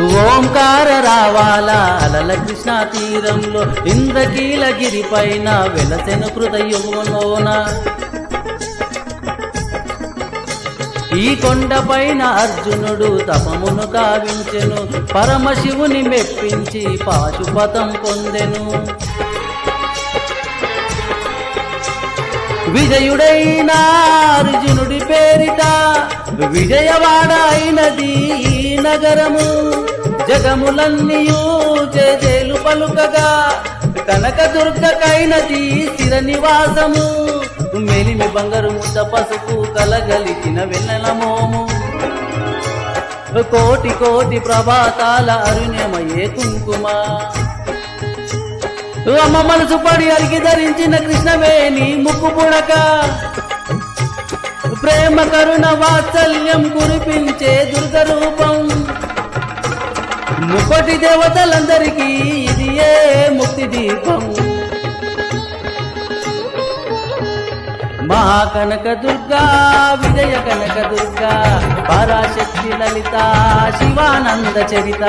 ఓంకార రావాల అలల కృష్ణ తీరంలో ఇంద్రకీలగిరి పైన వెలసెను హృదయములోన ఈ కొండపైన అర్జునుడు తపమును కావించెను పరమశివుని మెప్పించి పాశుపతం పొందెను. విజయుడైన అర్జునుడి పేరిట విజయవాడ అయినది ఈ నగరము. జగములన్నీయు జయలు పలుకగా కనకదుర్గకైనది స్థిర నివాసము. మెలిమి బంగారు ముద్ద పసుపు కలగలిచిన వెన్నెలమోము కోటి కోటి ప్రభాతాల అరుణ్యమయే కుంకుమ. అమ్మ మనసు పడి అరిగి ధరించిన కృష్ణవేణి ముక్కు పుడక. ప్రేమ కరుణ వాత్సల్యం కురిపించే దుర్గ రూపం. ముప్పటి దేవతలందరికీ ఇది ఏ ముక్తి దీపం? మహాకనక దుర్గా విజయ కనక దుర్గా పరాశక్తి లలిత శివానంద చరిత.